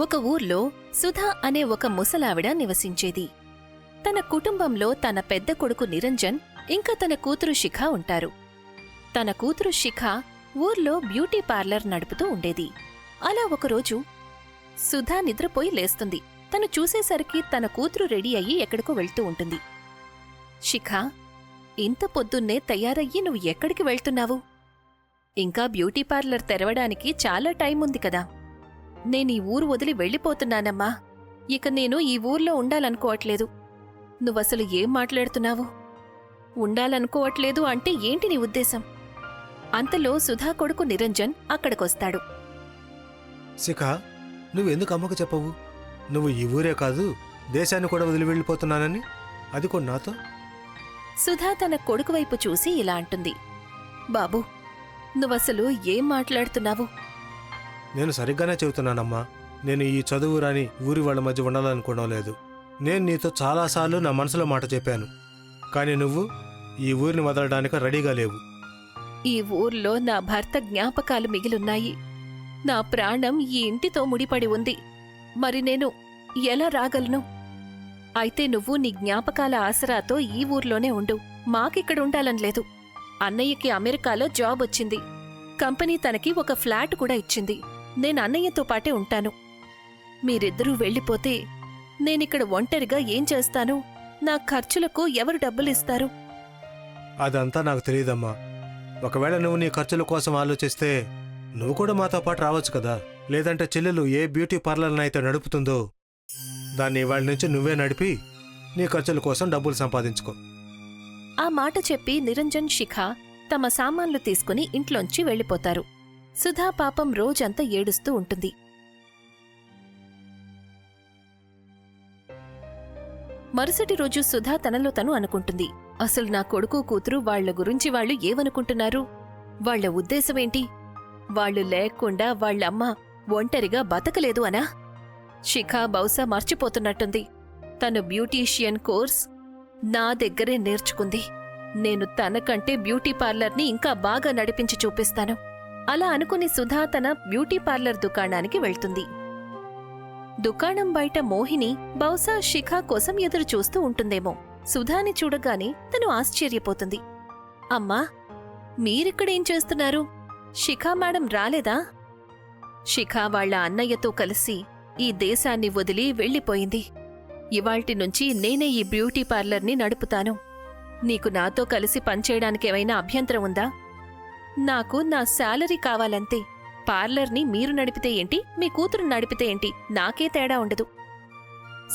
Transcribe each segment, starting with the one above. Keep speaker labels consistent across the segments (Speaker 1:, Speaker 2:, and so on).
Speaker 1: ఒక ఊర్లో సుధా అనే ఒక ముసలావిడ నివసించేది. తన కుటుంబంలో తన పెద్ద కొడుకు నిరంజన్ ఇంకా తన కూతురు శిఖ ఉంటారు. తన కూతురు శిఖ ఊర్లో బ్యూటీ పార్లర్ నడుపుతూ ఉండేది. అలా ఒకరోజు సుధా నిద్రపోయి లేస్తుంది. తను చూసేసరికి తన కూతురు రెడీ అయ్యి ఎక్కడికో వెళ్తూ ఉంటుంది. శిఖ ఇంత పొద్దున్నే తయారయ్యి నువ్వు ఎక్కడికి వెళ్తున్నావు? ఇంకా బ్యూటీ పార్లర్ తెరవడానికి చాలా టైం ఉంది కదా. నేను ఈ ఊరు వదిలి వెళ్ళిపోతున్నానమ్మా. ఇక నేను ఈ ఊర్లో ఉండాలనుకోవట్లేదు. నువ్వసలు ఏం మాట్లాడుతున్నావు? ఉండాలనుకోవట్లేదు అంటే ఏంటి నీ ఉద్దేశం? అంతలో సుధా కొడుకు నిరంజన్ అక్కడికొస్తాడు.
Speaker 2: శిఖ నువ్వెందుకు అమ్మకు చెప్పవు? నువ్వు ఈ ఊరే కాదు దేశాన్ని కూడా వదిలి వెళ్ళిపోతున్నానని? అది కూడా నాతో?
Speaker 1: సుధా తన కొడుకు వైపు చూసి ఇలా అంటుంది. బాబూ నువ్వసలు ఏం మాట్లాడుతున్నావు?
Speaker 2: నేను సరిగ్గానే చెబుతున్నానమ్మా. నేను ఈ చదువు రాని ఊరి వాళ్ళ మధ్య ఉండాలనుకోవడం లేదు. నేను నీతో చాలాసార్లు నా మనసులో మాట చెప్పాను. కానీ నువ్వు ఈ ఊరిని వదలడానికి రెడీగా లేవు.
Speaker 1: ఈ ఊర్లో నా భర్త జ్ఞాపకాలు మిగిలున్నాయి. నా ప్రాణం ఈ ఇంటితో ముడిపడి ఉంది. మరి నేను ఎలా రాగలను? అయితే నువ్వు నీ జ్ఞాపకాల ఆసరాతో ఈ ఊర్లోనే ఉండు. మాకిక్కడ ఉండాలని లేదు. అన్నయ్యకి అమెరికాలో జాబ్ వచ్చింది. కంపెనీ తనకి ఒక ఫ్లాట్ కూడా ఇచ్చింది. నేను అన్నయ్యతో పాటే ఉంటాను. మీరిద్దరూ వెళ్ళిపోతే నేనిక్కడ ఒంటరిగా ఏం చేస్తాను? నా ఖర్చులకు ఎవరు డబ్బులిస్తారు?
Speaker 2: అదంతా నాకు తెలియదమ్మా. ఒకవేళ నువ్వు నీ ఖర్చుల కోసం ఆలోచిస్తే నువ్వు కూడా మాతో పాటు రావచ్చు కదా? లేదంటే చెల్లెలు ఏ బ్యూటీ పార్లర్ని అయితే నడుపుతుందో దాన్ని ఇవాళ నుంచి నువ్వే నడిపి నీ ఖర్చుల కోసం డబ్బులు సంపాదించుకో.
Speaker 1: ఆ మాట చెప్పి నిరంజన్ శిఖ తమ సామాన్లు తీసుకుని ఇంట్లోంచి వెళ్ళిపోతారు. సుధా పాపం రోజంతా ఏడుస్తూ ఉంటుంది. మరుసటి రోజు సుధా తనలో తను అనుకుంటుంది. అసలు నా కొడుకు కూతురు వాళ్ళ గురించి వాళ్ళు ఏమనుకుంటున్నారు? వాళ్ళ ఉద్దేశమేంటి? వాళ్ళు లేకుండా వాళ్ళమ్మ ఒంటరిగా బతకలేదు అనా? శిఖా బహుశా మర్చిపోతున్నట్టుంది. తను బ్యూటీషియన్ కోర్స్ నా దగ్గరే నేర్చుకుంది. నేను తనకంటే బ్యూటీ పార్లర్ని ఇంకా బాగా నడిపించి చూపిస్తాను. అలా అనుకుని సుధా తన బ్యూటీ పార్లర్ దుకాణానికి వెళ్తుంది. దుకాణం బయట మోహిని బహుశా శిఖ కోసం ఎదురు చూస్తూ ఉంటుందేమో. సుధాని చూడగానే తను ఆశ్చర్యపోతుంది. అమ్మా మీరిక్కడేం చేస్తున్నారు? శిఖా మేడం రాలేదా? శిఖా వాళ్ళ అన్నయ్యతో కలిసి ఈ దేశాన్ని వదిలి వెళ్ళిపోయింది. ఇవాల్టి నుంచి నేనే ఈ బ్యూటీ పార్లర్ని నడుపుతాను. నీకు నాతో కలిసి పనిచేయడానికేమైనా అభ్యంతరం ఉందా? నాకు నా శాలరీ కావాలంతే. పార్లర్ని మీరు నడిపితే ఏంటి? మీ కూతురు నడిపితే ఏంటి? నాకే తేడా ఉండదు.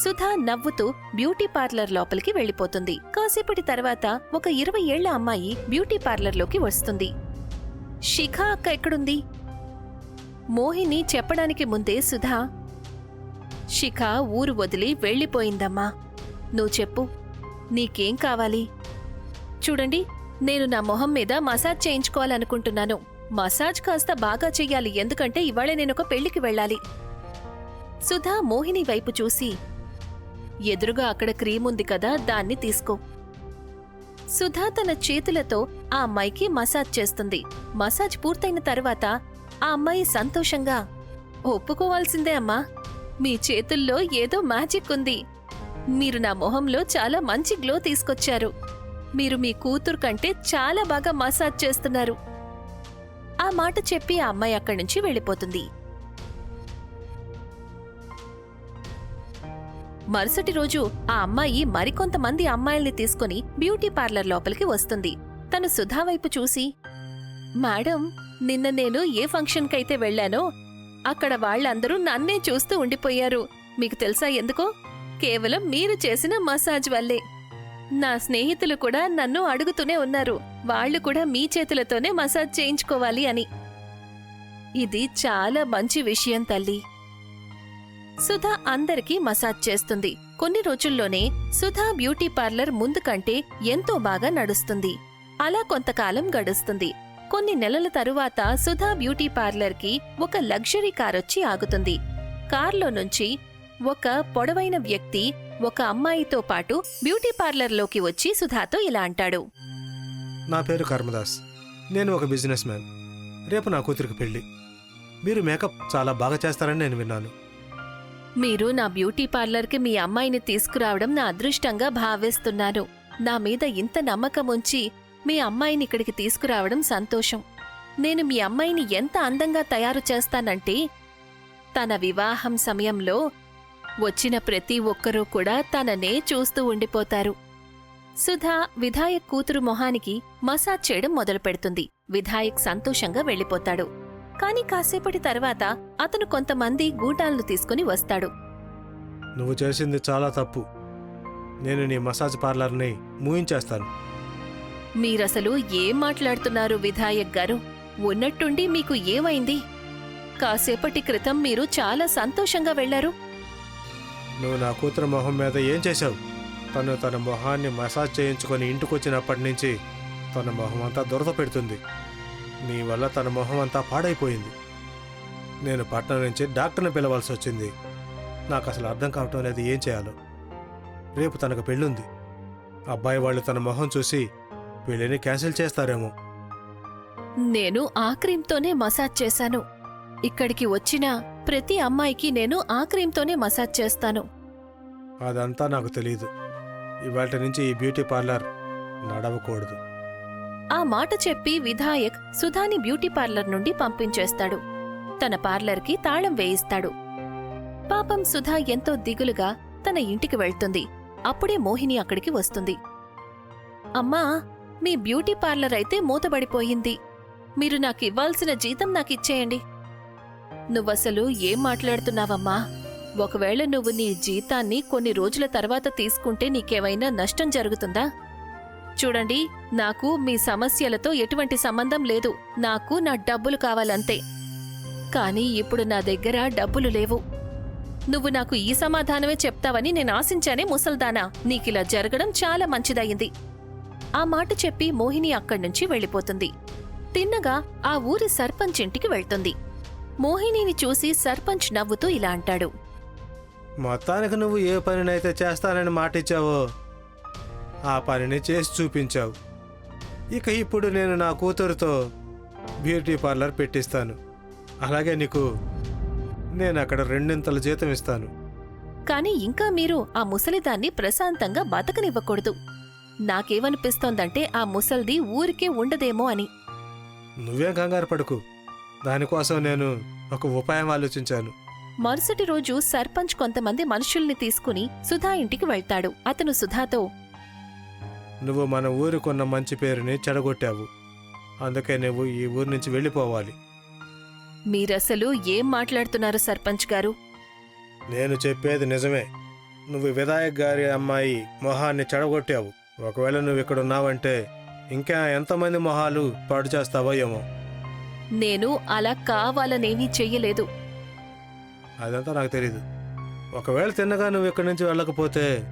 Speaker 1: సుధా నవ్వుతూ బ్యూటీ పార్లర్ లోపలికి వెళ్ళిపోతుంది. కాసేపటి తర్వాత ఒక ఇరవై ఏళ్ళ అమ్మాయి బ్యూటీ పార్లర్లోకి వస్తుంది. శిఖా అక్క ఎక్కడుంది? మోహిని చెప్పడానికి ముందే సుధా శిఖ ఊరు వదిలి వెళ్ళిపోయిందమ్మా. నువ్వు చెప్పు నీకేం కావాలి? చూడండి నేను నా మొహం మీద మసాజ్ చేయించుకోవాలనుకుంటున్నాను. మసాజ్ కాస్త బాగా చెయ్యాలి ఎందుకంటే ఇవాళ నేనొక పెళ్ళికి వెళ్ళాలి. సుధా మోహిని వైపు చూసి ఎదురుగా అక్కడ క్రీమ్ ఉంది కదా దాన్ని తీసుకో. సుధా తన చేతులతో ఆ అమ్మాయికి మసాజ్ చేస్తుంది. మసాజ్ పూర్తయిన తర్వాత ఆ అమ్మాయి సంతోషంగా ఒప్పుకోవాల్సిందే అమ్మా మీ చేతుల్లో ఏదో మ్యాజిక్ ఉంది. మీరు నా మొహంలో చాలా మంచి గ్లో తీసుకొచ్చారు. మీరు మీ కూతురు కంటే చాలా బాగా మసాజ్ చేస్తున్నారు. ఆ మాట చెప్పి ఆ అమ్మాయి అక్కడి నుంచి వెళ్ళిపోతుంది. మరుసటి రోజు ఆ అమ్మాయి మరికొంతమంది అమ్మాయిల్ని తీసుకుని బ్యూటీ పార్లర్ లోపలికి వస్తుంది. తను సుధా వైపు చూసి మేడం నిన్న నేను ఏ ఫంక్షన్కైతే వెళ్ళానో అక్కడ వాళ్ళందరూ నన్నే చూస్తూ ఉండిపోయారు. మీకు తెలుసా ఎందుకో? కేవలం మీరు చేసిన మసాజ్ వల్లే. నా స్నేహితులు కూడా నన్ను అడుగుతూనే ఉన్నారు. వాళ్ళు కూడా మీ చేతులతోనే మసాజ్ చేయించుకోవాలి అని. ఇది చాలా మంచి విషయం తల్లి. సుధా అందరికీ మసాజ్ చేస్తుంది. కొన్ని రోజుల్లోనే సుధా బ్యూటీ పార్లర్ ముందు కంటే ఎంతో బాగా నడుస్తుంది. అలా కొంతకాలం గడుస్తుంది. కొన్ని నెలల తరువాత సుధా బ్యూటీ పార్లర్కి ఒక లగ్జరీ కారొచ్చి ఆగుతుంది. కార్లో నుంచి ఒక పొడవైన వ్యక్తి ఒక అమ్మాయితో పాటు బ్యూటీ పార్లర్లోకి వచ్చి సుధాతో ఇలా అంటాడు.
Speaker 2: నా పేరు కర్మదాస్. నేను ఒక బిజినెస్ మ్యాన్. రేపు నా కూతురికి పెళ్ళి. మీరు మేకప్ చాలా బాగా చేస్తారని నేను విన్నాను.
Speaker 1: మీరు నా బ్యూటీ పార్లర్కి మీ అమ్మాయిని తీసుకురావడం నా అదృష్టంగా భావిస్తున్నాను నా మీద ఇంత నమ్మకం ఉంచి మీ అమ్మాయిని ఇక్కడికి తీసుకురావడం సంతోషం. నేను మీ అమ్మాయిని ఎంత అందంగా తయారు చేస్తానంటే తన వివాహం సమయంలో వచ్చిన ప్రతి ఒక్కరూ కూడా తననే చూస్తూ ఉండిపోతారు. సుధా విధాయక్ కూతురు మొహానికి మసాజ్ చేయడం మొదలుపెడుతుంది. విధాయక్ సంతోషంగా వెళ్ళిపోతాడు. కాని కాసేపటి తర్వాత అతను కొంతమంది గూటాలను తీసుకుని వస్తాడు.
Speaker 2: నువ్వు చేసింది చాలా తప్పు. నేను నీ మసాజ్ పార్లర్ని మూయించేస్తాను
Speaker 1: మీరసలు ఏం మాట్లాడుతున్నారు విధాయక్ గారు? ఉన్నట్టుండి మీకు ఏమైంది? కాసేపటి క్రితం మీరు చాలా సంతోషంగా వెళ్ళారు
Speaker 2: నువ్వు నా కూతురు మొహం మీద ఏం చేశావు? తను తన మొహాన్ని మసాజ్ చేయించుకొని ఇంటికొచ్చినప్పటి నుంచి తన మొహం అంతా దురద పెడుతుంది. నీ వల్ల తన మొహం అంతా పాడైపోయింది. నేను పట్నం నుంచి డాక్టర్ని పిలవాల్సి వచ్చింది. నాకు అసలు అర్థం కావటం లేదు ఏం చేయాలో. రేపు తనకు పెళ్ళుంది. అబ్బాయి వాళ్ళు తన మొహం చూసి పెళ్ళిని క్యాన్సిల్ చేస్తారేమో.
Speaker 1: నేను ఆ క్రీమ్తోనే మసాజ్ చేశాను. ఇక్కడికి వచ్చిన ప్రతి అమ్మాయికి నేను ఆ క్రీమ్తోనే మసాజ్ చేస్తాను.
Speaker 2: అదంతా నాకు తెలియదు ఇవాళ నుంచి ఈ బ్యూటీ పార్లర్ నడవకూడదు.
Speaker 1: ఆ మాట చెప్పి విధాయక్ సుధాని బ్యూటీ పార్లర్ నుండి పంపించేస్తాడు. తన పార్లర్కి తాళం వేయిస్తాడు. పాపం సుధా ఎంతో దిగులుగా తన ఇంటికి వెళ్తుంది. అప్పుడే మోహిని అక్కడికి వస్తుంది. అమ్మా మీ బ్యూటీ పార్లర్ అయితే మూతబడిపోయింది. మీరు నాకివ్వాల్సిన జీతం నాకిచ్చేయండి నువ్వసలు ఏం మాట్లాడుతున్నావమ్మా? ఒకవేళ నువ్వు నీ జీతాన్ని కొన్ని రోజుల తర్వాత తీసుకుంటే నీకేమైనా నష్టం జరుగుతుందా? చూడండి నాకు మీ సమస్యలతో ఎటువంటి సంబంధం లేదు. నాకు నా డబ్బులు కావాలంతే. కానీ ఇప్పుడు నా దగ్గర డబ్బులు లేవు. నువ్వు నాకు ఈ సమాధానమే చెప్తావని నేను ఆశించానే ముసల్దానా? నీకిలా జరగడం చాలా మంచిదయింది. ఆ మాట చెప్పి మోహిని అక్కడ్నుంచి వెళ్ళిపోతుంది. తిన్నగా ఆ ఊరి సర్పంచ్ ఇంటికి వెళ్తుంది. మోహినిని చూసి సర్పంచ్ నవ్వుతూ ఇలా అంటాడు.
Speaker 2: మొత్తానికి నువ్వు ఏ పనినైతే చేస్తానని మాటిచ్చావో ఆ పనిని చేసి చూపించావు. ఇక ఇప్పుడు నేను నా కూతురుతో బ్యూటీ పార్లర్ పెట్టిస్తాను. అలాగే నీకు నేను అక్కడ రెండింతల జీతం ఇస్తాను.
Speaker 1: కాని ఇంకా మీరు ఆ ముసలిదాన్ని ప్రశాంతంగా బతకనివ్వకూడదు. నాకేమనిపిస్తోందంటే ఆ ముసల్ది ఊరికే ఉండదేమో అని.
Speaker 2: నువ్వేం కంగారు పడుకు. దానికోసం నేను ఒక ఉపాయం ఆలోచించాను.
Speaker 1: మరుసటి రోజు సర్పంచ్ కొంతమంది మనుషుల్ని తీసుకుని సుధా ఇంటికి వెళ్తాడు. అతను సుధాతో
Speaker 2: నువ్వు మన ఊరికున్న మంచి పేరుని చెడగొట్టావు. అందుకే నువ్వు ఈ ఊరి నుంచి వెళ్ళిపోవాలి.
Speaker 1: మీరసలు ఏం మాట్లాడుతున్నారు సర్పంచ్ గారు?
Speaker 2: నేను చెప్పేది నిజమే. నువ్వు విధాయక్ గారి అమ్మాయి మొహాన్ని చెడగొట్టావు. ఒకవేళ నువ్వు ఇక్కడ ఉన్నావంటే ఇంకా ఎంతమంది మొహాలు పాడు చేస్తావో ఏమో.
Speaker 1: నేను అలా కావాలనేమీ చెయ్యలేదు.
Speaker 2: అదంతా నాకు తెలీదు. ఒకవేళ తిన్నగా నువ్వు ఇక్కడి నుంచి వెళ్ళకపోతే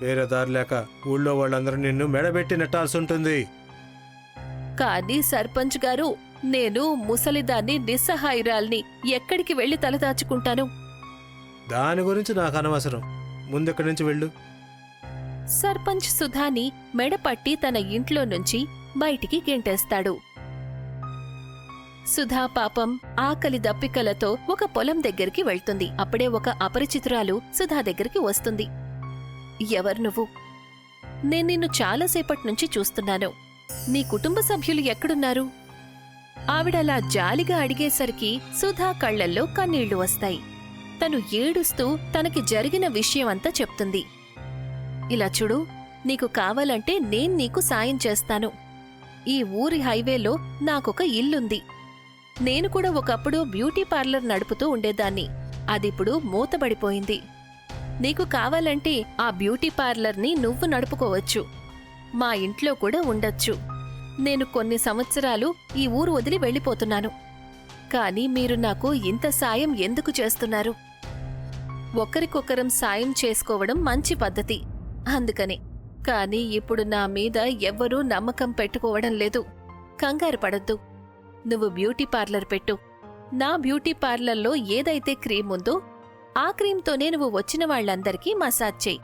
Speaker 2: వేరే దారి లేక ఊళ్ళో వాళ్ళందరూ నిన్ను మెడబెట్టి నెట్టాల్సి ఉంటుంది
Speaker 1: కానీ సర్పంచ్ గారు నేను ముసలిదాన్ని నిస్సహాయురాల్ని ఎక్కడికి వెళ్ళి తలదాచుకుంటాను
Speaker 2: దాని గురించి నాకు అనవసరం. ముందు ఇక్కడి నుంచి వెళ్ళు.
Speaker 1: సర్పంచ్ సుధాని మెడపట్టి తన ఇంట్లో నుంచి బయటికి గెంటేస్తాడు. సుధా పాపం ఆకలి దప్పికలతో ఒక పొలం దగ్గరికి వెళ్తుంది. అప్పుడే ఒక అపరిచితురాలు సుధా దగ్గరికి వస్తుంది. ఎవరు నువ్వు? నేను నిన్ను చాలాసేపటి నుంచి చూస్తున్నాను. నీ కుటుంబ సభ్యులు ఎక్కడున్నారు? ఆవిడలా జాలిగా అడిగేసరికి సుధా కళ్ళల్లో కన్నీళ్ళు వస్తాయి. తను ఏడుస్తూ తనకి జరిగిన విషయమంతా చెప్తుంది. ఇలా చూడు నీకు కావాలంటే నేను నీకు సాయం చేస్తాను. ఈ ఊరి హైవేలో నాకొక ఇల్లుంది. నేను కూడా ఒకప్పుడు బ్యూటీ పార్లర్ నడుపుతూ ఉండేదాన్ని. అదిప్పుడు మూతబడిపోయింది. నీకు కావాలంటే ఆ బ్యూటీ పార్లర్ని నువ్వు నడుపుకోవచ్చు. మా ఇంట్లో కూడా ఉండొచ్చు. నేను కొన్ని సంవత్సరాలు ఈ ఊరు వదిలి వెళ్ళిపోతున్నాను. కానీ మీరు నాకు ఇంత సాయం ఎందుకు చేస్తున్నారు? ఒకరికొకరం సాయం చేసుకోవడం మంచి పద్ధతి. అందుకని. కానీ ఇప్పుడు నా మీద ఎవ్వరూ నమ్మకం పెట్టుకోవడం లేదు. కంగారు పడద్దు. నువ్వు బ్యూటీ పార్లర్ పెట్టు. నా బ్యూటీ పార్లర్లో ఏదైతే క్రీమ్ ఉందో ఆ క్రీమ్తోనే నువ్వు వచ్చిన వాళ్ళందరికీ మసాజ్ చేయి.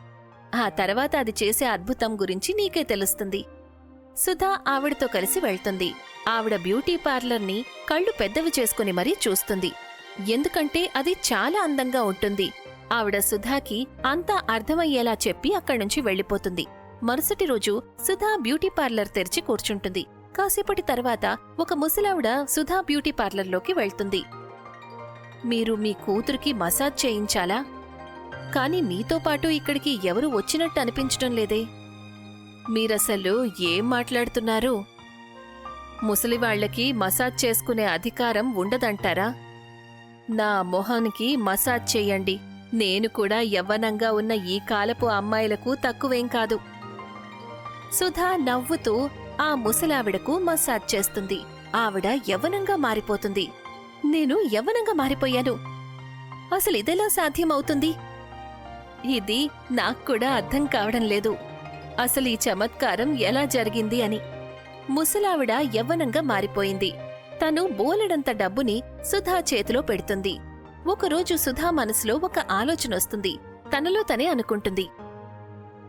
Speaker 1: ఆ తర్వాత అది చేసే అద్భుతం గురించి నీకే తెలుస్తుంది. సుధా ఆవిడతో కలిసి వెళ్తుంది. ఆవిడ బ్యూటీ పార్లర్ని కళ్ళు పెద్దవి చేసుకుని మరీ చూస్తుంది. ఎందుకంటే అది చాలా అందంగా ఉంటుంది. ఆవిడ సుధాకి అంతా అర్థమయ్యేలా చెప్పి అక్కడ్నుంచి వెళ్ళిపోతుంది. మరుసటి రోజు సుధా బ్యూటీ పార్లర్ తెరిచి కూర్చుంటుంది. కాసేపటి తర్వాత ఒక ముసలావిడ సుధా బ్యూటీ పార్లర్లోకి వెళ్తుంది. మీరు మీ కూతురికి మసాజ్ చేయించాలా? కానీ మీతో పాటు ఇక్కడికి ఎవరు వచ్చినట్టు అనిపించటం లేదే. మీరసలు ఏం మాట్లాడుతున్నారు? ముసలివాళ్ళకి మసాజ్ చేసుకునే అధికారం ఉండదంటారా? నా మొహానికి మసాజ్ చెయ్యండి నేను కూడా యవ్వనంగా ఉన్న ఈ కాలపు అమ్మాయిలకు తక్కువేం కాదు. సుధా నవ్వుతూ ఆ ముసలావిడకు మసాజ్ చేస్తుంది. ఆవిడ యవనంగా మారిపోతుంది. నేను యవనంగా మారిపోయాను. అసలు ఇదెలా సాధ్యమవుతుంది? ఇది నాకు కూడా అర్థం కావడం లేదు. అసలు ఈ చమత్కారం ఎలా జరిగింది అని. ముసలావిడ యవ్వనంగా మారిపోయింది. తను బోలెడంత డబ్బుని సుధా చేతిలో పెడుతుంది. ఒకరోజు సుధా మనసులో ఒక ఆలోచన వస్తుంది. తనలో తనే అనుకుంటుంది.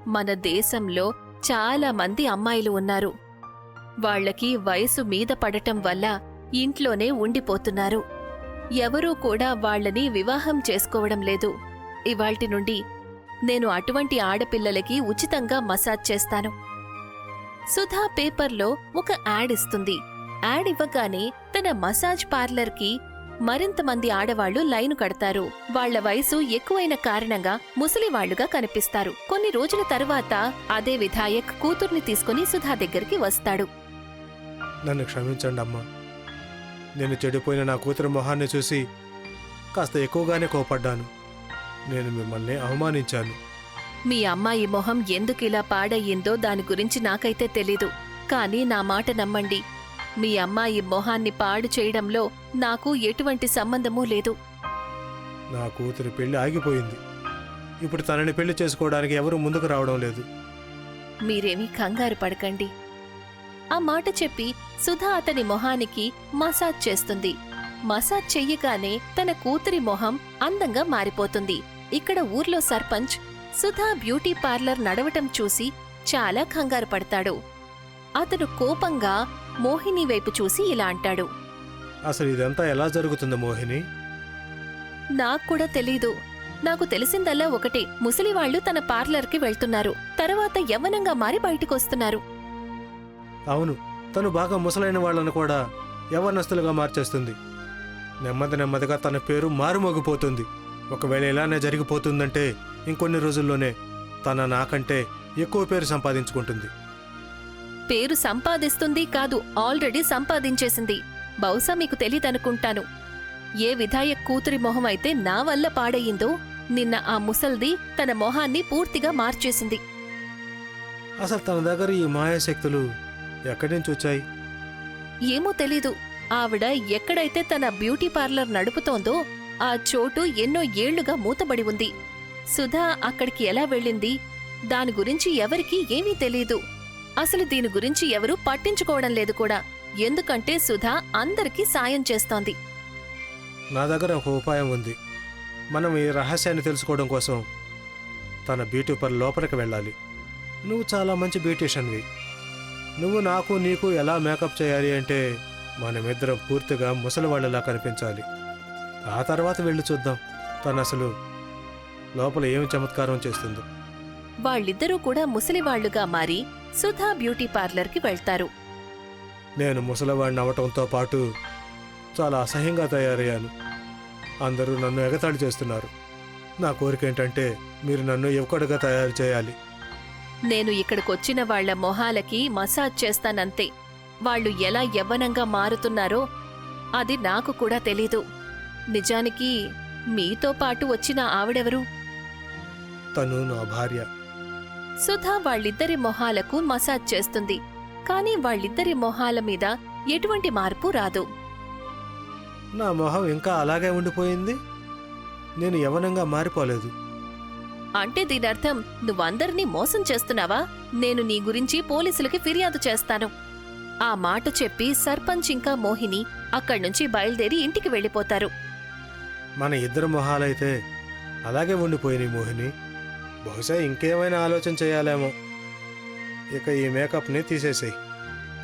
Speaker 1: మన దేశంలో చాలా మంది అమ్మాయిలు ఉన్నారు. వాళ్ళకి వయసు మీద పడటం వల్ల ఇంట్లోనే ఉండిపోతున్నారు. ఎవరూ కూడా వాళ్ళని వివాహం చేసుకోవడం లేదు. ఇవాల్టి నుండి నేను అటువంటి ఆడపిల్లలకి ఉచితంగా మసాజ్ చేస్తాను. సుధా పేపర్లో ఒక యాడ్ ఇస్తుంది. యాడ్ ఇవ్వగానే తన మసాజ్ పార్లర్కి మరింత మంది ఆడవాళ్ళు లైను కడతారు. వాళ్ళ వయసు ఎక్కువైన కారణంగా ముసలివాళ్ళుగా కనిపిస్తారు. కొన్ని రోజుల తరువాత అదే విధాయక్ కూతుర్ని తీసుకుని సుధా దగ్గరికి వస్తాడు.
Speaker 2: నన్ను క్షమించండి అమ్మా. నేను చెడిపోయిన నా కూతురు మొహాన్ని చూసి కాస్త ఎక్కువగానే కోపడ్డాను. నేను మిమ్మల్ని అవమానించాను.
Speaker 1: మీ అమ్మాయి మొహం ఎందుకిలా పాడయ్యిందో దాని గురించి నాకైతే తెలీదు. కానీ నా మాట నమ్మండి. మీ అమ్మాయి మొహాన్ని పాడు చేయడంలో నాకు ఎటువంటి సంబంధమూ లేదు.
Speaker 2: నా కూతురి పెళ్ళి ఆగిపోయింది. ఇప్పుడు తనని పెళ్ళి చేసుకోవడానికి ఎవరు ముందుకు రావడం లేదు.
Speaker 1: మీరేమీ కంగారు పడకండి. ఆ మాట చెప్పి సుధా అతని మొహానికి మసాజ్ చేస్తుంది. మసాజ్ చెయ్యగానే తన కూతురి మొహం అందంగా మారిపోతుంది. ఇక్కడ ఊర్లో సర్పంచ్ సుధా బ్యూటీ పార్లర్ నడవటం చూసి చాలా కంగారు పడతాడు. అతను కోపంగా మోహిని వైపు చూసి ఇలా అంటాడు.
Speaker 2: అసలు ఇదంతా ఎలా జరుగుతుంది మోహిని?
Speaker 1: నాకు కూడా తెలీదు. నాకు తెలిసిందల్లా ఒకటే. ముసలివాళ్ళు తన పార్లర్కి వెళ్తున్నారు. తర్వాత యవ్వనంగా మారి బయటకొస్తున్నారు.
Speaker 2: అవును తను బాగా ముసలైన వాళ్ళను కూడా యవనస్తులుగా మార్చేస్తుంది. నెమ్మది నెమ్మదిగా తన పేరు మారుమోగిపోతుంది. ఒకవేళ ఇలానే జరిగిపోతుందంటే ఇంకొన్ని రోజుల్లోనే తన నాకంటే ఎక్కువ పేరు సంపాదించుకుంటుంది.
Speaker 1: పేరు సంపాదిస్తుంది కాదు ఆల్రెడీ సంపాదించేసింది. బహుశా మీకు తెలీదనుకుంటాను. ఏ విధాయక్ కూతురి మొహం అయితే నా వల్ల పాడయిందో నిన్న ఆ ముసల్ది తన మొహాన్ని పూర్తిగా మార్చేసింది.
Speaker 2: అసలు తన దగ్గర ఈ మాయాశక్తులు ఎక్కడి నుంచి వచ్చాయి?
Speaker 1: ఏమో తెలీదు. ఆవిడ ఎక్కడైతే తన బ్యూటీ పార్లర్ నడుపుతోందో ఆ చోటు ఎన్నో ఏళ్ళుగా మూతబడి ఉంది. సుధా అక్కడికి ఎలా వెళ్ళింది? దాని గురించి ఎవరికీ ఏమీ తెలీదు. అసలు దీని గురించి ఎవరూ పట్టించుకోవడం లేదు కూడా. ఎందుకంటే సుధా అందరికీ సాయం చేస్తోంది.
Speaker 2: నా దగ్గర ఒక ఉపాయం ఉంది. మనం ఈ రహస్యాన్ని తెలుసుకోవడం కోసం తన బ్యూటీ పార్లర్ లోపలికి వెళ్ళాలి. నువ్వు చాలా మంచి బ్యూటీషియన్వి. నువ్వు నాకు నీకు ఎలా మేకప్ చేయాలి అంటే మనమిద్దరం పూర్తిగా ముసలివాళ్ళలా కనిపించాలి. ఆ తర్వాత వెళ్ళి చూద్దాం. తను అసలు లోపల ఏమి చమత్కారం చేస్తుందో?
Speaker 1: వాళ్ళిద్దరూ కూడా ముసలివాళ్ళుగా మారి సుధా బ్యూటీ పార్లర్కి వెళ్తారు.
Speaker 2: నేను ముసలివాడిని అవటంతో పాటు చాలా అసహ్యంగా తయారయ్యాను. అందరూ నన్ను ఎగతాళి చేస్తున్నారు. నా కోరిక ఏంటంటే మీరు నన్ను యువకుడిగా తయారు చేయాలి.
Speaker 1: నేను ఇక్కడికొచ్చిన వాళ్ళ మొహాలకి మసాజ్ చేస్తానంతే. వాళ్ళు ఎలా యవ్వనంగా మారుతున్నారో అది నాకు కూడా తెలీదు. నిజానికి మీతో పాటు వచ్చిన ఆవిడెవరు?
Speaker 2: తను నా భార్య.
Speaker 1: సుధా వాళ్ళిద్దరి మొహాలకు మసాజ్ చేస్తుంది. కానీ వాళ్ళిద్దరి మొహాల మీద ఎటువంటి మార్పు రాదు.
Speaker 2: నా మొహం ఇంకా అలాగే ఉండిపోయింది. నేను యవనంగా మారిపోలేదు.
Speaker 1: అంటే దీనర్థం నువ్వందరినీ మోసం చేస్తున్నావా? నేను నీ గురించి పోలీసులకి ఫిర్యాదు చేస్తాను. ఆ మాట చెప్పి సర్పంచ్ ఇంకా మోహిని అక్కడ్నుంచి బయలుదేరి ఇంటికి వెళ్ళిపోతారు.
Speaker 2: మన ఇద్దరు మొహాలైతే అలాగే ఉండిపోయినాయి మోహిని. బహుశా ఇంకేమైనా ఆలోచన చేయాలేమో. ఇక ఈ మేకప్ని తీసేసేయి.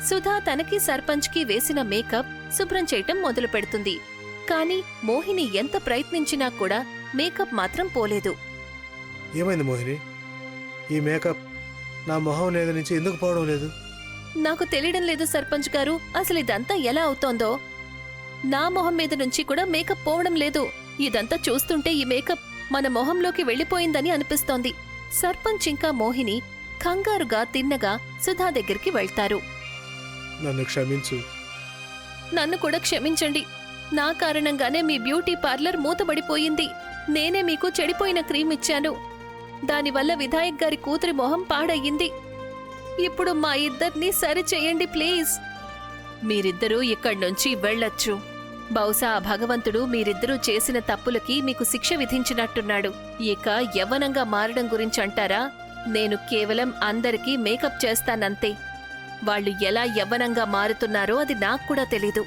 Speaker 1: సుధా తనకి సర్పంచ్కి వేసిన మేకప్ శుభ్రం చేయటం మొదలు పెడుతుంది కాని మోహిని ఎంత ప్రయత్నించినా కూడా మేకప్ మాత్రం పోలేదు.
Speaker 2: ఏమైంది మోహిని? ఈ మేకప్ నా మొహం మీద నుంచి ఎందుకు పోవడం లేదు?
Speaker 1: నాకు తెలియడం లేదు సర్పంచ్ గారు. అసలు ఇదంతా ఎలా అవుతోందో? నా మొహం మీద నుంచి కూడా మేకప్ పోవడం లేదు. ఇదంతా చూస్తుంటే ఈ మేకప్ మన మొహంలోకి వెళ్ళిపోయిందని అనిపిస్తోంది. సర్పంచ్ ఇంకా మోహిని కంగారుగా తిన్నగా సుధా దగ్గరికి వెళ్తారు.
Speaker 2: నన్ను క్షమించు.
Speaker 1: నన్ను కూడా క్షమించండి. నా కారణంగానే మీ బ్యూటీ పార్లర్ మూతబడిపోయింది. నేనే మీకు చెడిపోయిన క్రీమ్ ఇచ్చాను. దానివల్ల విధాయక్ గారి కూతురి మొహం పాడయ్యింది. ఇప్పుడు మా ఇద్దరిని సరిచేయండి ప్లీజ్. మీరిద్దరూ ఇక్కడి నుంచి వెళ్ళొచ్చు. బహుశా భగవంతుడు మీరిద్దరూ చేసిన తప్పులకి మీకు శిక్ష విధించినట్టున్నాడు. ఇక యవ్వనంగా మారడం గురించి అంటారా? నేను కేవలం అందరికీ మేకప్ చేస్తానంతే. వాళ్ళు ఎలా యవ్వనంగా మారుతున్నారో అది నాకు కూడా తెలీదు.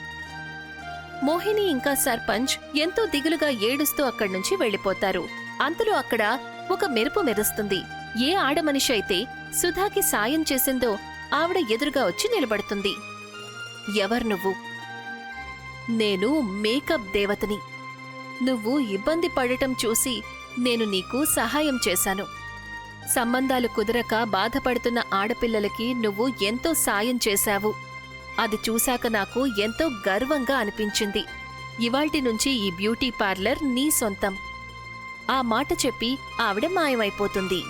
Speaker 1: మోహిని ఇంకా సర్పంచ్ ఎంతో దిగులుగా ఏడుస్తూ అక్కడ్నుంచి వెళ్ళిపోతారు. అంతలో అక్కడ ఒక మెరుపు మెరుస్తుంది. ఏ ఆడమనిషి అయితే సుధాకి సాయం చేసిందో ఆవిడ ఎదురుగా వచ్చి నిలబడుతుంది. ఎవరు నువ్వు? నేను మేకప్ దేవతని. నువ్వు ఇబ్బంది పడటం చూసి నేను నీకు సహాయం చేశాను. సంబంధాలు కుదరక బాధపడుతున్న ఆడపిల్లలకి నువ్వు ఎంతో సాయం చేశావు. అది చూశాక నాకు ఎంతో గర్వంగా అనిపించింది. ఇవాల్టి నుంచి ఈ బ్యూటీ పార్లర్ నీ సొంతం. ఆ మాట చెప్పి ఆవిడ మాయమైపోతుంది.